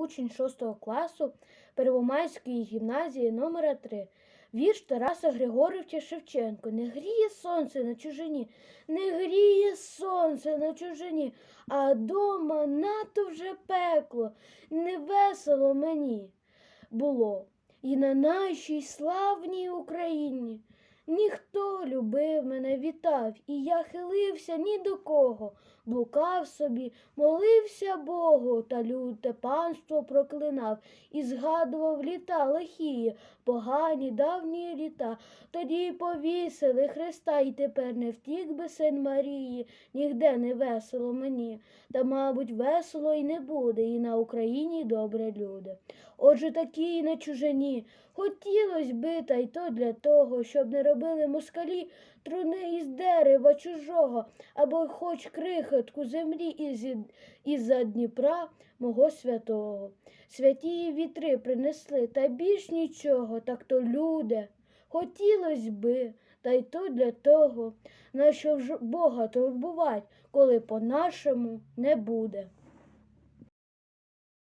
учень 6 класу Первомайської гімназії номера 3 Вірш Тараса Григоровича Шевченко. Не гріє сонце на чужині, не гріє сонце на чужині, а дома нато вже пекло, не весело мені було. І на нашій славній Україні ніхто любив мене, вітав, і я хилився ні до кого, блукав собі, молився Богу, та люте панство проклинав і згадував літа лихії, погані давні літа. Тоді повісили Христа, і тепер не втік би син Марії, нігде не весело мені. Та, мабуть, весело й не буде, і на Україні добре люди. Отже, такі й на чужині. Хотілось би, та й то для того, щоб не робили москалі труни із дерева чужого, або хоч крихотку землі із, із-за Дніпра мого святого. Святі вітри принесли, та більш нічого, так то люди. Хотілось би, та й то для того, на що ж Бога турбувать, коли по-нашому не буде.